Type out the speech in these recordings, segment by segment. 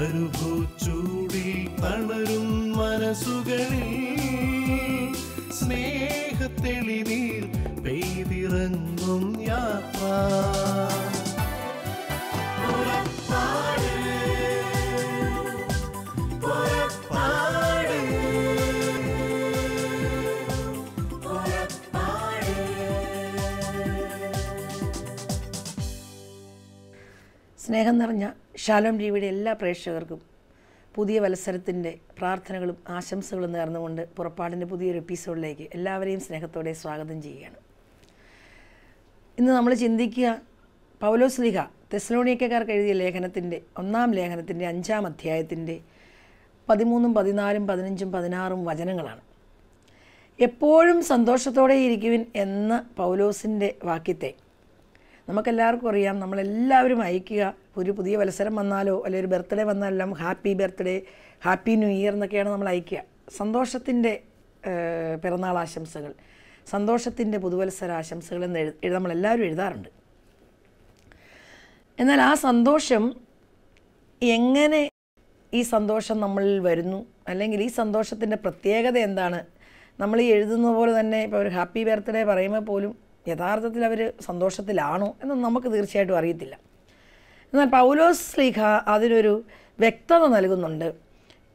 മരുഭൂച്ചൂടിൽ തളരും മനസ്സുകളിൽ സ്നേഹത്തെളിനീർ പെയ്തിറങ്ങും യാത്ര. സ്നേഹം നിറഞ്ഞ ഷാലോം ടിവിയുടെ എല്ലാ പ്രേക്ഷകർക്കും പുതിയ വത്സരത്തിന്റെ പ്രാർത്ഥനകളും ആശംസകളും നേർന്നുകൊണ്ട് പുറപ്പാടിന്റെ പുതിയൊരു എപ്പിസോഡിലേക്ക് എല്ലാവരെയും സ്നേഹത്തോടെ സ്വാഗതം ചെയ്യുകയാണ്. ഇന്ന് നമ്മൾ ചിന്തിക്കുക പൗലോസ്ലിഹ തെസ്ലോണിയക്കാർക്ക് എഴുതിയ ലേഖനത്തിന്റെ ഒന്നാം ലേഖനത്തിന്റെ അഞ്ചാം അധ്യായത്തിന്റെ പതിമൂന്നും പതിനാലും പതിനഞ്ചും പതിനാറും വചനങ്ങളാണ്. എപ്പോഴും സന്തോഷത്തോടെ ഇരിക്കുവിൻ എന്ന പൗലോസിന്റെ വാക്യത്തെ നമുക്കെല്ലാവർക്കും അറിയാം. നമ്മളെല്ലാവരും അയക്കുക ഒരു പുതിയ മത്സരം വന്നാലോ അല്ലെങ്കിൽ ഒരു birthday വന്നാലെല്ലാം happy birthday happy new year എന്നൊക്കെയാണ് നമ്മൾ അയക്കുക സന്തോഷത്തിന്റെ പിറന്നാൾ ആശംസകൾ സന്തോഷത്തിന്റെ പുതുവത്സര ആശംസകൾ എന്ന് എഴു- നമ്മളെല്ലാവരും എഴുതാറുണ്ട്. എന്നാൽ ആ സന്തോഷം എങ്ങനെ ഈ സന്തോഷം നമ്മളിൽ വരുന്നു? അല്ലെങ്കിൽ ഈ സന്തോഷത്തിന്റെ പ്രത്യേകത എന്താണ്? നമ്മൾ ഈ എഴുതുന്ന പോലെ തന്നെ ഇപ്പോൾ ഒരു ഹാപ്പി ബർത്ത്ഡേ പറയുമ്പോൾ പോലും യഥാർത്ഥത്തിൽ അവർ സന്തോഷത്തിലാണോ എന്ന് നമുക്ക് തീർച്ചയായിട്ടും അറിയത്തില്ല. എന്നാൽ പൗലോസ് സ്ലീഹ അതിനൊരു വ്യക്തത നൽകുന്നുണ്ട്.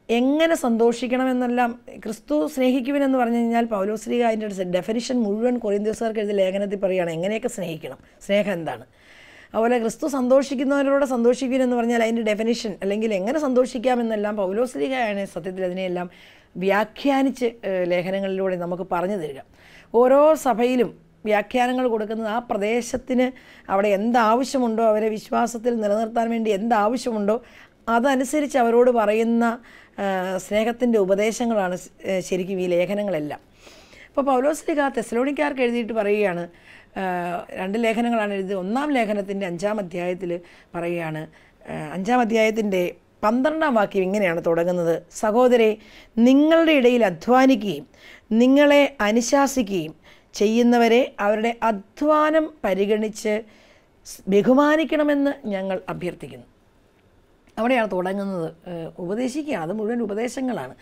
എങ്ങനെ സന്തോഷിക്കണമെന്നെല്ലാം ക്രിസ്തു സ്നേഹിക്കുവിനെന്ന് പറഞ്ഞു കഴിഞ്ഞാൽ പൗലോസ് സ്ലീഹ അതിന്റെ ഒരു ഡെഫിനിഷൻ മുഴുവൻ കൊറിയന്ത്യസുകാർക്ക് എഴുതി ലേഖനത്തിൽ പറയുകയാണ് എങ്ങനെയൊക്കെ സ്നേഹിക്കണം സ്നേഹം എന്താണ്? അതുപോലെ ക്രിസ്തു സന്തോഷിക്കുന്നവരോട് സന്തോഷിക്കുവിൻ എന്ന് പറഞ്ഞാൽ അതിന്റെ ഡെഫിനിഷൻ അല്ലെങ്കിൽ എങ്ങനെ സന്തോഷിക്കാമെന്നെല്ലാം പൗലോസ്ലികയാണ് സത്യത്തിൽ അതിനെയെല്ലാം വ്യാഖ്യാനിച്ച് ലേഖനങ്ങളിലൂടെ നമുക്ക് പറഞ്ഞു തരിക. ഓരോ സഭയിലും വ്യാഖ്യാനങ്ങൾ കൊടുക്കുന്നത് ആ പ്രദേശത്തിന് അവിടെ എന്താവശ്യമുണ്ടോ അവരെ വിശ്വാസത്തിൽ നിലനിർത്താൻ വേണ്ടി എന്താവശ്യമുണ്ടോ അതനുസരിച്ച് അവരോട് പറയുന്ന സ്നേഹത്തിന്റെ ഉപദേശങ്ങളാണ് ശരിക്കും ഈ ലേഖനങ്ങളെല്ലാം. അപ്പോൾ പൗലോസ്ലിക തെസലോണിക്കാർക്ക് എഴുതിയിട്ട് പറയുകയാണ് രണ്ട് ലേഖനങ്ങളാണ് എഴുതിയത്. ഒന്നാം ലേഖനത്തിന്റെ അഞ്ചാം അധ്യായത്തിൽ പറയുകയാണ് അഞ്ചാം അധ്യായത്തിന്റെ പന്ത്രണ്ടാം വാക്യം ഇങ്ങനെയാണ് തുടങ്ങുന്നത്. സഹോദരെ നിങ്ങളുടെ ഇടയിൽ അധ്വാനിക്കുകയും നിങ്ങളെ അനുശാസിക്കുകയും ചെയ്യുന്നവരെ അവരുടെ അധ്വാനം പരിഗണിച്ച് ബഹുമാനിക്കണമെന്ന് ഞങ്ങൾ അഭ്യർത്ഥിക്കുന്നു. അവിടെയാണ് തുടങ്ങുന്നത്. ഉപദേശിക്കുക. അത് മുഴുവൻ ഉപദേശങ്ങളാണ്.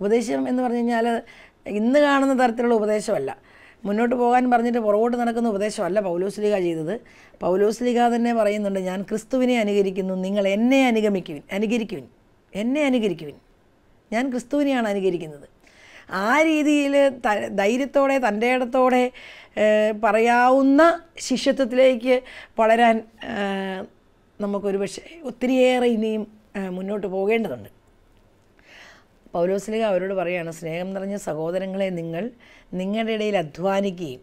ഉപദേശം എന്ന് പറഞ്ഞു കഴിഞ്ഞാൽ ഇന്ന് കാണുന്ന തരത്തിലുള്ള ഉപദേശമല്ല. മുന്നോട്ട് പോകാൻ പറഞ്ഞിട്ട് പുറകോട്ട് നടക്കുന്ന ഉപദേശമല്ല പൗലോസ്ലിക ചെയ്തത്. പൗലോസ്ലിക തന്നെ പറയുന്നുണ്ട് ഞാൻ ക്രിസ്തുവിനെ അനുകരിക്കുന്നു. നിങ്ങൾ എന്നെ അനുഗമിക്കുവിൻ. അനുകരിക്കുവിൻ. എന്നെ അനുകരിക്കുവിൻ. ഞാൻ ക്രിസ്തുവിനെയാണ് അനുകരിക്കുന്നത്. ആ രീതിയിൽ ത- ധൈര്യത്തോടെ തന്റെ ഇടത്തോടെ പറയാവുന്ന ശിഷ്യത്വത്തിലേക്ക് വളരാൻ നമുക്കൊരു പക്ഷേ ഒത്തിരിയേറെ ഇനിയും മുന്നോട്ട് പോകേണ്ടതുണ്ട്. പൗലോസ്ലിക അവരോട് പറയാണ് സ്നേഹം നിറഞ്ഞ സഹോദരങ്ങളെ നിങ്ങൾ നിങ്ങളുടെ ഇടയിൽ അധ്വാനിക്കുകയും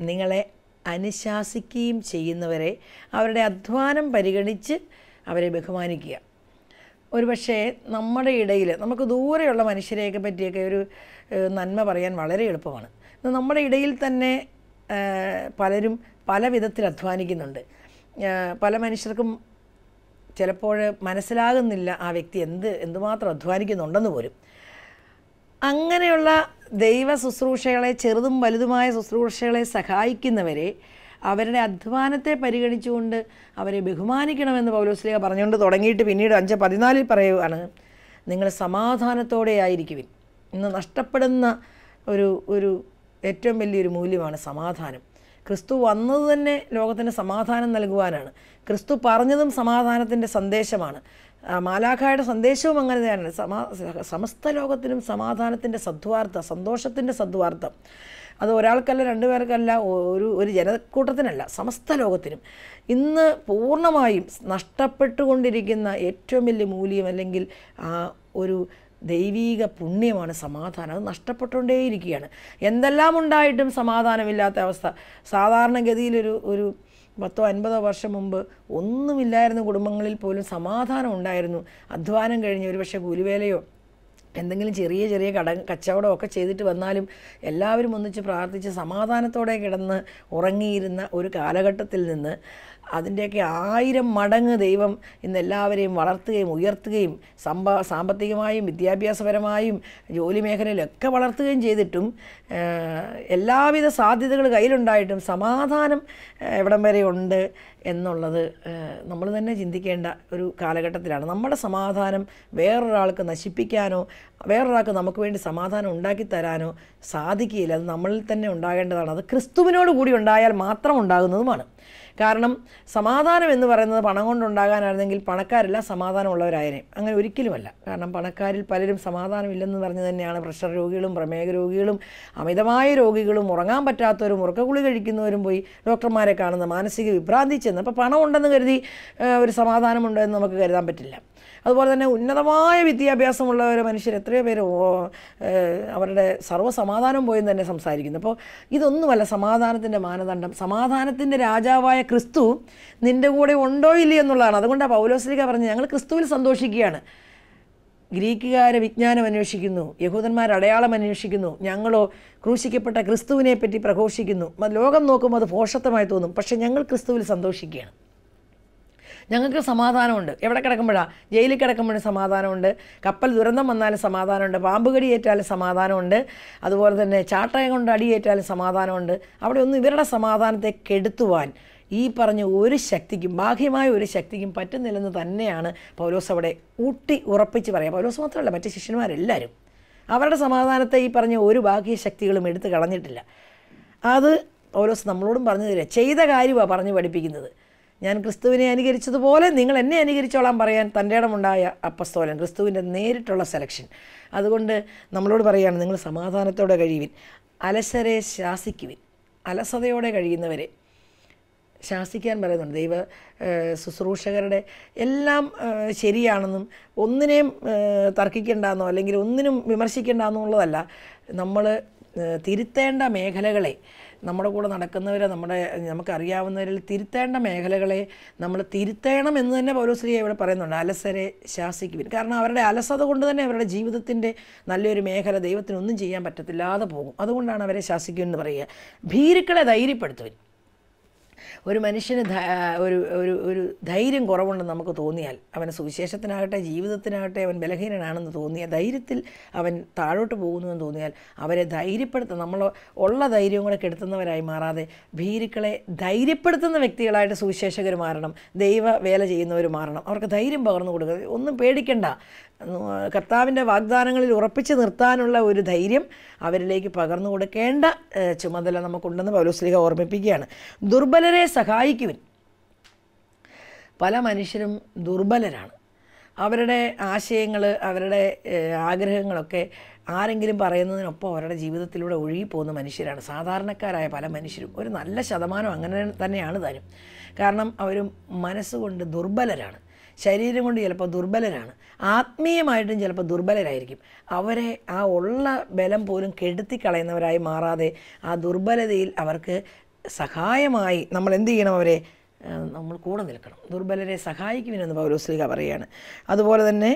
നിങ്ങളെ അനുശാസിക്കുകയും ചെയ്യുന്നവരെ അവരുടെ അധ്വാനം പരിഗണിച്ച് അവരെ ബഹുമാനിക്കുക. ഒരുപക്ഷേ നമ്മുടെ ഇടയിൽ നമുക്ക് ദൂരെയുള്ള മനുഷ്യരെയൊക്കെ പറ്റിയൊക്കെ ഒരു നന്മ പറയാൻ വളരെ എളുപ്പമാണ്. നമ്മുടെ ഇടയിൽ തന്നെ പലരും പല വിധത്തിൽ അധ്വാനിക്കുന്നുണ്ട്. പല മനുഷ്യർക്കും ചിലപ്പോൾ മനസ്സിലാകുന്നില്ല ആ വ്യക്തി എന്ത് എന്തുമാത്രം അധ്വാനിക്കുന്നുണ്ടെന്ന് പോലും. അങ്ങനെയുള്ള ദൈവ ശുശ്രൂഷകളെ ചെറുതും വലുതുമായ ശുശ്രൂഷകളെ സഹായിക്കുന്നവരെ അവരുടെ അധ്വാനത്തെ പരിഗണിച്ചുകൊണ്ട് അവരെ ബഹുമാനിക്കണമെന്ന് പൗലോസ്ലിക പറഞ്ഞുകൊണ്ട് തുടങ്ങിയിട്ട് പിന്നീട് അഞ്ച് പതിനാലിൽ പറയുകയാണ് നിങ്ങൾ സമാധാനത്തോടെ ആയിരിക്കുവിൻ ഇന്ന് നഷ്ടപ്പെടുന്ന ഒരു ഒരു ഏറ്റവും വലിയൊരു മൂല്യമാണ് സമാധാനം. ക്രിസ്തു വന്നത് തന്നെ ലോകത്തിന് സമാധാനം നൽകുവാനാണ്. ക്രിസ്തു പറഞ്ഞതും സമാധാനത്തിന്റെ സന്ദേശമാണ്. മാലാഖായുടെ സന്ദേശവും അങ്ങനെ തന്നെയാണ്. സമാ സമസ്ത ലോകത്തിനും സമാധാനത്തിന്റെ സദ്വാർത്ത സന്തോഷത്തിന്റെ സദ്വാർത്ഥം അത് ഒരാൾക്കല്ല രണ്ടു പേർക്കല്ല ഒരു ഒരു ജനക്കൂട്ടത്തിനല്ല സമസ്ത ലോകത്തിനും. ഇന്ന് പൂർണമായും നഷ്ടപ്പെട്ടുകൊണ്ടിരിക്കുന്ന ഏറ്റവും വലിയ മൂല്യം അല്ലെങ്കിൽ ഒരു ദൈവീക പുണ്യമാണ് സമാധാനം. അത് നഷ്ടപ്പെട്ടുകൊണ്ടേയിരിക്കുകയാണ്. എന്തെല്ലാം ഉണ്ടായിട്ടും സമാധാനമില്ലാത്ത അവസ്ഥ. സാധാരണഗതിയിലൊരു ഒരു പത്തോ അൻപതോ വർഷം മുമ്പ് ഒന്നുമില്ലായിരുന്നു കുടുംബങ്ങളിൽ പോലും സമാധാനം ഉണ്ടായിരുന്നു. അധ്വാനം കഴിഞ്ഞ് ഒരുപക്ഷെ കൂലിവേലയോ എന്തെങ്കിലും ചെറിയ ചെറിയ കട കച്ചവടമൊക്കെ ചെയ്തിട്ട് വന്നാലും എല്ലാവരും ഒന്നിച്ച് പ്രാർത്ഥിച്ച് സമാധാനത്തോടെ കിടന്ന് ഉറങ്ങിയിരുന്ന ഒരു കാലഘട്ടത്തിൽ നിന്ന് അതിന്റെയൊക്കെ ആയിരം മടങ്ങ് ദൈവം ഇന്ന് എല്ലാവരെയും വളർത്തുകയും ഉയർത്തുകയും സമ്പ സാമ്പത്തികമായും വിദ്യാഭ്യാസപരമായും ജോലി മേഖലയിലൊക്കെ വളർത്തുകയും ചെയ്തിട്ടും എല്ലാവിധ സാധ്യതകൾ കയ്യിലുണ്ടായിട്ടും സമാധാനം എവിടം വരെ ഉണ്ട് എന്നുള്ളത് നമ്മൾ തന്നെ ചിന്തിക്കേണ്ട ഒരു കാലഘട്ടത്തിലാണ്. നമ്മുടെ സമാധാനം വേറൊരാൾക്ക് നശിപ്പിക്കാനോ വേറൊരാൾക്ക് നമുക്ക് വേണ്ടി സമാധാനം ഉണ്ടാക്കി തരാനോ സാധിക്കില്ല അത് നമ്മളിൽ തന്നെ ഉണ്ടാകേണ്ടതാണ്. അത് ക്രിസ്തുവിനോട് കൂടി ഉണ്ടായാൽ മാത്രം ഉണ്ടാകുന്നതുമാണ്. കാരണം സമാധാനം എന്ന് പറയുന്നത് പണം കൊണ്ടുണ്ടാകാനായിരുന്നെങ്കിൽ പണക്കാരെല്ലാം സമാധാനമുള്ളവരായനെ. അങ്ങനെ ഒരിക്കലുമല്ല. കാരണം പണക്കാരിൽ പലരും സമാധാനമില്ലെന്ന് പറഞ്ഞു തന്നെയാണ്. പ്രഷർ രോഗികളും പ്രമേഹ രോഗികളും അമിതമായ രോഗികളും ഉറങ്ങാൻ പറ്റാത്തവരും ഉറക്കഗുളി കഴിക്കുന്നവരും പോയി ഡോക്ടർമാരെ കാണുന്ന മാനസിക വിഭ്രാന്തി ചെന്ന്. അപ്പോൾ പണം ഉണ്ടെന്ന് കരുതി ഒരു സമാധാനമുണ്ടെന്ന് നമുക്ക് കരുതാൻ പറ്റില്ല. അതുപോലെ തന്നെ ഉന്നതമായ വിദ്യാഭ്യാസമുള്ള ഒരു മനുഷ്യർ എത്രയോ പേര് അവരുടെ സർവസമാധാനം പോയെന്ന് തന്നെ സംസാരിക്കുന്നു. അപ്പോൾ ഇതൊന്നുമല്ല സമാധാനത്തിന്റെ മാനദണ്ഡം. സമാധാനത്തിന്റെ രാജാവായ ക്രിസ്തു നിന്റെ കൂടെ ഉണ്ടോ ഇല്ലയോ എന്നുള്ളതാണ്. അതുകൊണ്ടാണ് പൗലോസ്ലിക പറഞ്ഞത് ഞങ്ങൾ ക്രിസ്തുവിൽ സന്തോഷിക്കുകയാണ്. ഗ്രീക്കുകാരെ വിജ്ഞാനം അന്വേഷിക്കുന്നു യഹൂദന്മാർ അടയാളം അന്വേഷിക്കുന്നു ഞങ്ങളോ ക്രൂശിക്കപ്പെട്ട ക്രിസ്തുവിനെ പറ്റി പ്രഘോഷിക്കുന്നു. ലോകം നോക്കുമ്പോൾ അത് പോഷത്വമായി തോന്നും. പക്ഷേ ഞങ്ങൾ ക്രിസ്തുവിൽ സന്തോഷിക്കുകയാണ്. ഞങ്ങൾക്ക് സമാധാനമുണ്ട്. എവിടെ കിടക്കുമ്പോഴാണ് ജയിലിൽ കിടക്കുമ്പോഴും സമാധാനമുണ്ട്. കപ്പൽ ദുരന്തം വന്നാലും സമാധാനമുണ്ട്. പാമ്പ് കടിയേറ്റാലും സമാധാനമുണ്ട്. അതുപോലെ തന്നെ ചാട്ടയം കൊണ്ട് അടിയേറ്റാലും സമാധാനമുണ്ട്. അവിടെ ഒന്നും ഇവരുടെ സമാധാനത്തെ കെടുത്തുവാൻ ഈ പറഞ്ഞ ഒരു ശക്തിക്കും ബാഹ്യമായ ഒരു ശക്തിക്കും പറ്റുന്നില്ലെന്ന് തന്നെയാണ് പൗലോസ് അവിടെ ഊട്ടി ഉറപ്പിച്ച് പറയാം പൗലോസ് മാത്രമല്ല മറ്റ് ശിഷ്യന്മാരെല്ലാവരും അവരുടെ സമാധാനത്തെ ഈ പറഞ്ഞ ഒരു ബാഹ്യ ശക്തികളും എടുത്തു കളഞ്ഞിട്ടില്ല. അത് പൗലോസ് നമ്മളോടും പറഞ്ഞു തരിക ചെയ്ത കാര്യമാണ് പറഞ്ഞു പഠിപ്പിക്കുന്നത്. ഞാൻ ക്രിസ്തുവിനെ അനുകരിച്ചതുപോലെ നിങ്ങൾ എന്നെ അനുകരിച്ചോളാം പറയാൻ തന്റെ ഇടമുണ്ടായ അപ്പസ്തോലൻ ക്രിസ്തുവിന്റെ നേരിട്ടുള്ള സെലക്ഷൻ അതുകൊണ്ട് നമ്മളോട് പറയുകയാണ് നിങ്ങൾ സമാധാനത്തോടെ കഴിയുവിൻ അലസരെ ശാസിക്കുവിൻ. അലസതയോടെ കഴിയുന്നവരെ ശാസിക്കാൻ പറയുന്നുണ്ട്. ദൈവ ശുശ്രൂഷകരുടെ എല്ലാം ശരിയാണെന്നും ഒന്നിനെയും തർക്കിക്കേണ്ടെന്നോ അല്ലെങ്കിൽ ഒന്നിനും വിമർശിക്കേണ്ടെന്നുള്ളതല്ല നമ്മൾ തിരുത്തേണ്ട മേഖലകളെ നമ്മുടെ കൂടെ നടക്കുന്നവരെ നമ്മുടെ നമുക്കറിയാവുന്നവരിൽ തിരുത്തേണ്ട മേഖലകളെ നമ്മൾ തിരുത്തേണം എന്ന് തന്നെ പൗലോശ്രീ ഇവിടെ പറയുന്നുണ്ട്. അലസരെ ശാസിക്കുവിൻ. കാരണം അവരുടെ അലസത കൊണ്ട് തന്നെ അവരുടെ ജീവിതത്തിന്റെ നല്ലൊരു മേഖല ദൈവത്തിനൊന്നും ചെയ്യാൻ പറ്റത്തില്ലാതെ പോകും. അതുകൊണ്ടാണ് അവരെ ശാസിക്കുമെന്ന് പറയുക. ഭീരുക്കളെ ധൈര്യപ്പെടുത്തുവിൻ. ഒരു മനുഷ്യന് ഒരു ഒരു ഒരു ധൈര്യം കുറവുണ്ടെന്ന് നമുക്ക് തോന്നിയാൽ അവന് സുവിശേഷത്തിനാകട്ടെ ജീവിതത്തിനാകട്ടെ അവൻ ബലഹീനനാണെന്ന് തോന്നിയ ധൈര്യത്തിൽ അവൻ താഴോട്ട് പോകുന്നുവെന്ന് തോന്നിയാൽ അവരെ ധൈര്യപ്പെടുത്തുക നമ്മൾ ഉള്ള ധൈര്യം കൂടെ കെടുത്തുന്നവരായി മാറാതെ ഭീരുക്കളെ ധൈര്യപ്പെടുത്തുന്ന വ്യക്തികളായിട്ട് സുവിശേഷകർ മാറണം ദൈവ വേല ചെയ്യുന്നവർ മാറണം. അവർക്ക് ധൈര്യം പകർന്നു കൊടുക്കുക. ഒന്നും പേടിക്കണ്ട. കർത്താവിന്റെ വാഗ്ദാനങ്ങളിൽ ഉറപ്പിച്ച് നിർത്താനുള്ള ഒരു ധൈര്യം അവരിലേക്ക് പകർന്നു കൊടുക്കേണ്ട ചുമതല നമുക്കുണ്ടെന്ന് പൗലോസ്ലിഹ ഓർമ്മിപ്പിക്കുകയാണ്. ദുർബലരെ സഹായിക്കുവിൻ. പല മനുഷ്യരും ദുർബലരാണ്. അവരുടെ ആശയങ്ങൾ അവരുടെ ആഗ്രഹങ്ങളൊക്കെ ആരെങ്കിലും പറയുന്നതിനൊപ്പം അവരുടെ ജീവിതത്തിലൂടെ ഒഴുകിപ്പോകുന്ന മനുഷ്യരാണ്. സാധാരണക്കാരായ പല മനുഷ്യരും. ഒരു നല്ല ശതമാനം അങ്ങനെ തന്നെയാണ് താനും കാരണം അവർ മനസ്സുകൊണ്ട് ദുർബലരാണ്. ശരീരം കൊണ്ട് ചിലപ്പോൾ ദുർബലരാണ് ആത്മീയമായിട്ടും ചിലപ്പോൾ ദുർബലരായിരിക്കും. അവരെ ആ ഉള്ള ബലം പോലും കെടുത്തി കളയുന്നവരായി മാറാതെ ആ ദുർബലതയിൽ അവർക്ക് സഹായമായി നമ്മൾ എന്ത് ചെയ്യണം അവരെ? നമ്മൾ കൂടെ നിൽക്കണം. ദുർബലരെ സഹായിക്കുവിനെന്ന് പൗലോസ്ലിക പറയുകയാണ്. അതുപോലെ തന്നെ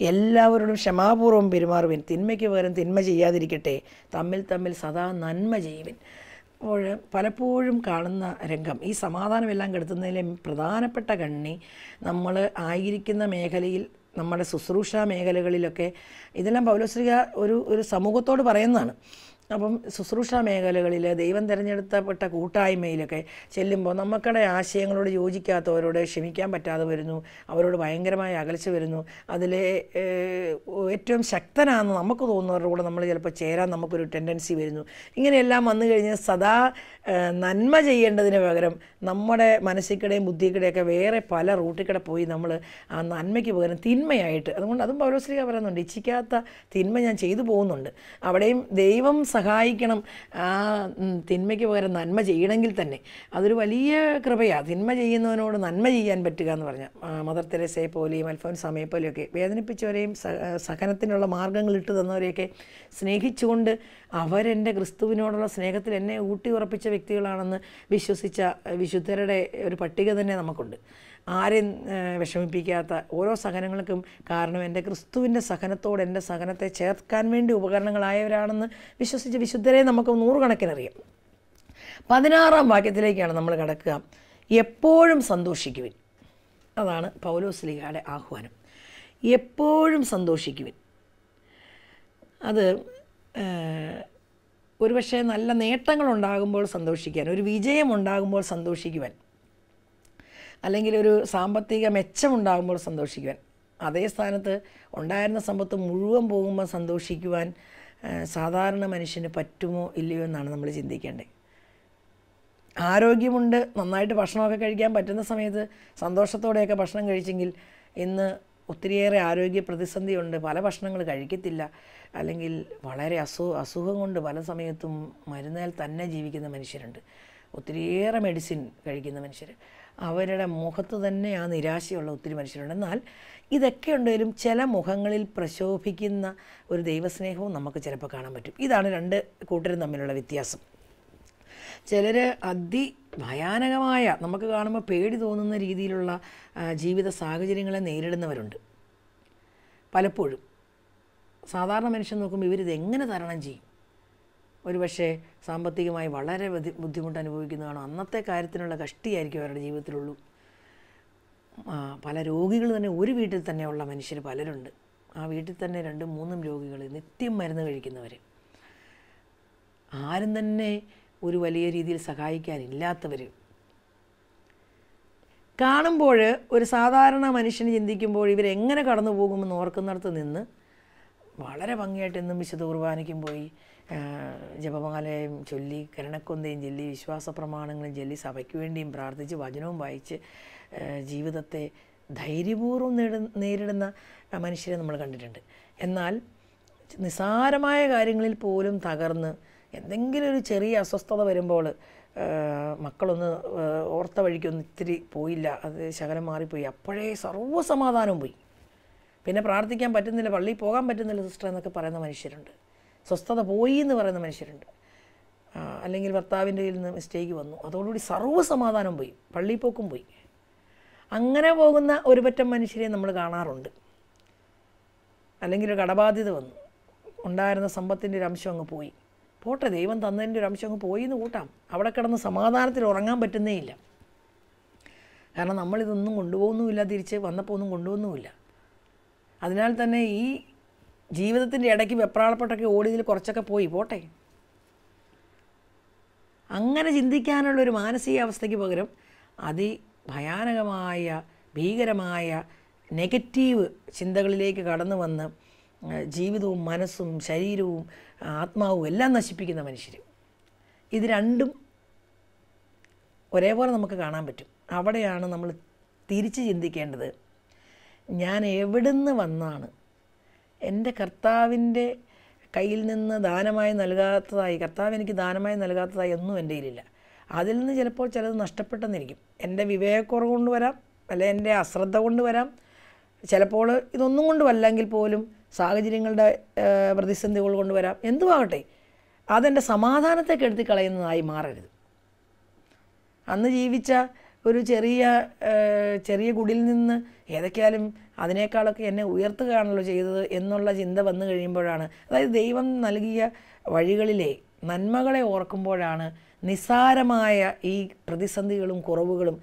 എല്ലാവരോടും ക്ഷമാപൂർവം പെരുമാറുവിൻ. തിന്മയ്ക്ക് പകരം തിന്മ ചെയ്യാതിരിക്കട്ടെ. തമ്മിൽ തമ്മിൽ സദാ നന്മ ചെയ്യുവിൻ. പലപ്പോഴും കാണുന്ന രംഗം. ഈ സമാധാനമെല്ലാം കെടുത്തുന്നതിലെ പ്രധാനപ്പെട്ട കണ്ണി നമ്മൾ ആയിരിക്കുന്ന മേഖലയിൽ നമ്മുടെ ശുശ്രൂഷ മേഖലകളിലൊക്കെ ഇതെല്ലാം പൗലശ്രീക ഒരു ഒരു സമൂഹത്തോട് പറയുന്നതാണ്. അപ്പം ശുശ്രൂഷ മേഖലകളിൽ ദൈവം തിരഞ്ഞെടുത്തപ്പെട്ട കൂട്ടായ്മയിലൊക്കെ ചെല്ലുമ്പോൾ നമുക്കടെ ആശയങ്ങളോട് യോജിക്കാത്തവരോട് ക്ഷമിക്കാൻ പറ്റാതെ വരുന്നു അവരോട് ഭയങ്കരമായി അകൽച്ച വരുന്നു. അതിലെ ഏറ്റവും ശക്തനാണെന്ന് നമുക്ക് തോന്നുന്നവരുടെ കൂടെ നമ്മൾ ചിലപ്പോൾ ചേരാൻ നമുക്കൊരു ടെൻഡൻസി വരുന്നു. ഇങ്ങനെയെല്ലാം വന്നു കഴിഞ്ഞാൽ സദാ നന്മ ചെയ്യേണ്ടതിന് പകരം നമ്മുടെ മനസ്സിക്കടയും ബുദ്ധിക്കടയൊക്കെ വേറെ പല റൂട്ടിൽ കൂടെ പോയി നമ്മൾ ആ നന്മയ്ക്ക് പകരം തിന്മയായിട്ട് അതുകൊണ്ട് അതും പൗരശ്രീക പറയുന്നുണ്ട് ഇച്ഛിക്കാത്ത തിന്മ ഞാൻ ചെയ്തു പോകുന്നുണ്ട്. അവിടെയും ദൈവം സഹായിക്കണം ആ തിന്മയ്ക്ക് പകരം നന്മ ചെയ്യണമെങ്കിൽ തന്നെ അതൊരു വലിയ കൃപയാണ് തിന്മ ചെയ്യുന്നവനോട് നന്മ ചെയ്യാൻ പറ്റുക എന്ന് പറഞ്ഞാൽ മദർ തെരേസയെ പോലെയും അൽഫോൻസാമയെ പോലെയൊക്കെ വേദനിപ്പിച്ചവരെയും സഹനത്തിനുള്ള മാർഗങ്ങൾ ഇട്ട് തന്നവരെയൊക്കെ സ്നേഹിച്ചുകൊണ്ട് അവരെന്റെ ക്രിസ്തുവിനോടുള്ള സ്നേഹത്തിൽ എന്നെ ഊട്ടി ഉറപ്പിച്ച വ്യക്തികളാണെന്ന് വിശ്വസിച്ച വിശുദ്ധരുടെ ഒരു പട്ടിക തന്നെ നമുക്കുണ്ട്. ആരെയും വിഷമിപ്പിക്കാത്ത ഓരോ സഹനങ്ങൾക്കും കാരണം എന്റെ ക്രിസ്തുവിന്റെ സഹനത്തോട് എന്റെ സഹനത്തെ ചേർക്കാൻ വേണ്ടി ഉപകരണങ്ങളായവരാണെന്ന് വിശ്വസിച്ച വിശുദ്ധരെ നമുക്ക് നൂറുകണക്കിനറിയാം. പതിനാറാം വാക്യത്തിലേക്കാണ് നമ്മൾ കിടക്കുക. എപ്പോഴും സന്തോഷിക്കുവിൻ. അതാണ് പൗലോസ്ലിഹയുടെ ആഹ്വാനം. എപ്പോഴും സന്തോഷിക്കുവിൻ. അത് ഒരുപക്ഷെ നല്ല നേട്ടങ്ങളുണ്ടാകുമ്പോൾ സന്തോഷിക്കാൻ ഒരു വിജയം ഉണ്ടാകുമ്പോൾ സന്തോഷിക്കുവാൻ അല്ലെങ്കിൽ ഒരു സാമ്പത്തിക മെച്ചമുണ്ടാകുമ്പോൾ സന്തോഷിക്കുവാൻ. അതേ സ്ഥാനത്ത് ഉണ്ടായിരുന്ന സമ്പത്ത് മുഴുവൻ പോകുമ്പോൾ സന്തോഷിക്കുവാൻ സാധാരണ മനുഷ്യന് പറ്റുമോ ഇല്ലയോ എന്നാണ് നമ്മൾ ചിന്തിക്കേണ്ടത്. ആരോഗ്യമുണ്ട് നന്നായിട്ട് ഭക്ഷണമൊക്കെ കഴിക്കാൻ പറ്റുന്ന സമയത്ത് സന്തോഷത്തോടെയൊക്കെ ഭക്ഷണം കഴിച്ചെങ്കിൽ ഇന്ന് ഒത്തിരിയേറെ ആരോഗ്യ പ്രതിസന്ധിയുണ്ട്. പല ഭക്ഷണങ്ങൾ കഴിക്കത്തില്ല. അല്ലെങ്കിൽ വളരെ അസു അസുഖം കൊണ്ട് പല സമയത്തും മരുന്നാൽ തന്നെ ജീവിക്കുന്ന മനുഷ്യരുണ്ട്. ഒത്തിരിയേറെ മെഡിസിൻ കഴിക്കുന്ന മനുഷ്യർ അവരുടെ മുഖത്ത് തന്നെ ആ നിരാശയുള്ള ഒത്തിരി മനുഷ്യരുണ്ട്. എന്നാൽ ഇതൊക്കെ ഉണ്ടെങ്കിലും ചില മുഖങ്ങളിൽ പ്രശോഭിക്കുന്ന ഒരു ദൈവസ്നേഹവും നമുക്ക് ചിലപ്പോൾ കാണാൻ പറ്റും. ഇതാണ് രണ്ട് കൂട്ടരും തമ്മിലുള്ള വ്യത്യാസം. ചിലർ അതി ഭയാനകമായ നമുക്ക് കാണുമ്പോൾ പേടി തോന്നുന്ന രീതിയിലുള്ള ജീവിത സാഹചര്യങ്ങളെ നേരിടുന്നവരുണ്ട്. പലപ്പോഴും. സാധാരണ മനുഷ്യൻ നോക്കുമ്പോൾ ഇവരിത് എങ്ങനെ തരണം ചെയ്യും? ഒരുപക്ഷെ സാമ്പത്തികമായി വളരെ ബുദ്ധി- ബുദ്ധിമുട്ട് അനുഭവിക്കുന്നതാണോ. അന്നത്തെ കാര്യത്തിനുള്ള കഷ്ടിയായിരിക്കും അവരുടെ ജീവിതത്തിലുള്ളൂ. പല രോഗികൾ തന്നെ ഒരു വീട്ടിൽ തന്നെയുള്ള മനുഷ്യർ പലരുണ്ട്. ആ വീട്ടിൽ തന്നെ രണ്ടും മൂന്നും രോഗികൾ നിത്യം മരുന്ന് കഴിക്കുന്നവർ ആരും തന്നെ ഒരു വലിയ രീതിയിൽ സഹായിക്കാനില്ലാത്തവർ കാണുമ്പോൾ ഒരു സാധാരണ മനുഷ്യന് ചിന്തിക്കുമ്പോൾ ഇവരെങ്ങനെ കടന്നു പോകുമെന്ന് ഓർക്കുന്നിടത്ത് നിന്ന് വളരെ ഭംഗിയായിട്ട് എന്നും വിശുദ്ധ കുർബാനയ്ക്കും പോയി ജപമാലയും ചൊല്ലി കരണക്കൊന്തയും ചൊല്ലി വിശ്വാസ പ്രമാണങ്ങളും ചൊല്ലി സഭയ്ക്ക് വേണ്ടിയും പ്രാർത്ഥിച്ച് വചനവും വായിച്ച് ജീവിതത്തെ ധൈര്യപൂർവം നേട നേരിടുന്ന മനുഷ്യരെ നമ്മൾ കണ്ടിട്ടുണ്ട്. എന്നാൽ നിസാരമായ കാര്യങ്ങളിൽ പോലും തകർന്ന് എന്തെങ്കിലും ഒരു ചെറിയ അസ്വസ്ഥത വരുമ്പോൾ മക്കളൊന്ന് ഓർത്ത വഴിക്കൊന്ന് ഇത്തിരി പോയില്ല അത് ശകലം മാറിപ്പോയി. അപ്പോഴേ സർവസമാധാനവും പോയി. പിന്നെ പ്രാർത്ഥിക്കാൻ പറ്റുന്നില്ല പള്ളിയിൽ പോകാൻ പറ്റുന്നില്ല സിസ്റ്റർ എന്നൊക്കെ പറയുന്ന മനുഷ്യരുണ്ട്. സ്വസ്ഥത പോയി എന്ന് പറയുന്ന മനുഷ്യരുണ്ട്. അല്ലെങ്കിൽ ഭർത്താവിന്റെ കയ്യിൽ നിന്ന് മിസ്റ്റേക്ക് വന്നു. അതോടുകൂടി സർവസമാധാനം പോയി. പള്ളിയിൽ പോക്കും പോയി. അങ്ങനെ പോകുന്ന ഒരു പറ്റം മനുഷ്യരെ നമ്മൾ കാണാറുണ്ട്. അല്ലെങ്കിൽ ഒരു കടബാധ്യത വന്നു. ഉണ്ടായിരുന്ന സമ്പത്തിന്റെ ഒരു അംശം അങ്ങ് പോയി. പോട്ടെ ദൈവം തന്നതിന്റെ ഒരു അംശം അങ്ങ് പോയി എന്ന് കൂട്ടാം. അവിടെ കിടന്ന് സമാധാനത്തിൽ ഉറങ്ങാൻ പറ്റുന്നേ ഇല്ല. കാരണം നമ്മളിതൊന്നും കൊണ്ടുപോകുന്നുമില്ല തിരിച്ച് വന്നപ്പോൾ ഒന്നും കൊണ്ടുപോകുന്നുമില്ല. അതിനാൽ തന്നെ ഈ ജീവിതത്തിന്റെ ഇടയ്ക്ക് വെപ്രാളപ്പെട്ടൊക്കെ ഓടിയതിൽ കുറച്ചൊക്കെ പോയി പോട്ടെ. അങ്ങനെ ചിന്തിക്കാനുള്ള ഒരു മാനസികാവസ്ഥയ്ക്ക് പകരം അതിഭയാനകമായ ഭീകരമായ നെഗറ്റീവ് ചിന്തകളിലേക്ക് കടന്നു വന്ന് ജീവിതവും മനസ്സും ശരീരവും ആത്മാവും എല്ലാം നശിപ്പിക്കുന്ന മനുഷ്യർ ഇത് രണ്ടും ഒരേപോലെ നമുക്ക് കാണാൻ പറ്റും. അവിടെയാണ് നമ്മൾ തിരിച്ച് ചിന്തിക്കേണ്ടത്. ഞാൻ എവിടുന്ന് വന്നാണ്? എന്റെ കർത്താവിന്റെ കയ്യിൽ നിന്ന് ദാനമായി നൽകാത്തതായി കർത്താവ് എനിക്ക് ദാനമായി നൽകാത്തതായി ഒന്നും എന്റെ കയ്യിലില്ല. അതിൽ നിന്ന് ചിലപ്പോൾ ചിലത് നഷ്ടപ്പെട്ടെന്നിരിക്കും. എന്റെ വിവേകക്കുറവ് കൊണ്ട് വരാം അല്ലെ എന്റെ അശ്രദ്ധ കൊണ്ട് വരാം. ചിലപ്പോൾ ഇതൊന്നും കൊണ്ടുമല്ലെങ്കിൽ പോലും സാഹചര്യങ്ങളുടെ പ്രതിസന്ധികൾ കൊണ്ടുവരാം. എന്തുമാകട്ടെ അതെന്റെ സമാധാനത്തെ കെടുത്തി കളയുന്നതായി മാറരുത്. അന്ന് ജീവിച്ച ഒരു ചെറിയ ചെറിയ കുടിൽ നിന്ന് ഏതൊക്കെയാലും അതിനേക്കാളൊക്കെ എന്നെ ഉയർത്തുകയാണല്ലോ ചെയ്തത് എന്നുള്ള ചിന്ത വന്നു കഴിയുമ്പോഴാണ് അതായത് ദൈവം നൽകിയ വഴികളിലെ നന്മകളെ ഓർക്കുമ്പോഴാണ് നിസ്സാരമായ ഈ പ്രതിസന്ധികളും കുറവുകളും